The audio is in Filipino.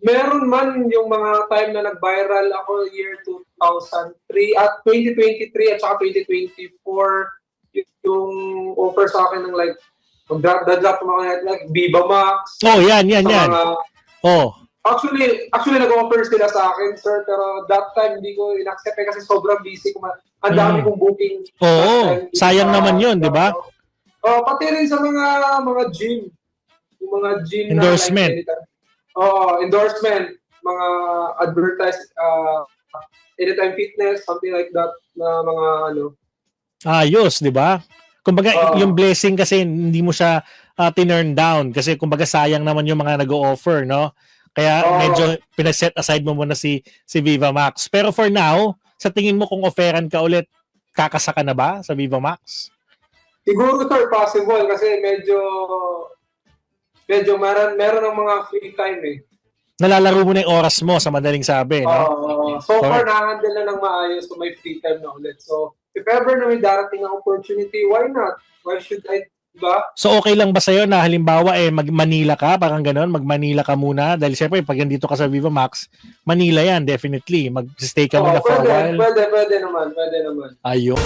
meron man yung mga time na nag-viral ako year 2003 at 2023 at saka 2024 y- yung offer sa akin ng like mag-drop the drop mga like Viva Max Oh, yan, yan, yan. mga Oh, Actually, actually nag-offer sila sa akin, sir, pero that time hindi ko in-accept eh, kasi sobrang busy ko. Ang dami Mm. kong booking. Oo, that time. Sayang pa- naman yun, di ba? Oh, pati rin sa mga mga gym. Yung mga gym Endorsement. na like, Oo, endorsement, mga advertise uh, anytime fitness, something like that na mga ano. ayos, di ba? Kumbaga, Oo. yung blessing kasi hindi mo siya uh, tinurn down kasi kumbaga sayang naman yung mga nag-o-offer, no? Kaya Oo. medyo pinaset aside mo muna si si Viva Max. Pero for now, sa tingin mo kung offeran ka ulit, kakasa ka na ba sa Viva Max? Siguro sir possible kasi medyo medyo meron meron ng mga free time eh. Nalalaro mo na yung oras mo sa madaling sabi, no? Oo. so far, na-handle na ng maayos so may free time na ulit. So, if ever na may darating ang opportunity, why not? Why should I, diba? So okay lang ba sa'yo na halimbawa eh mag Manila ka, parang gano'n, mag Manila ka muna dahil syempre pag nandito ka sa Viva Max, Manila yan definitely. Mag-stay ka Oo, muna for a pwede, while. pwede, pwede naman, pwede naman. Ayun.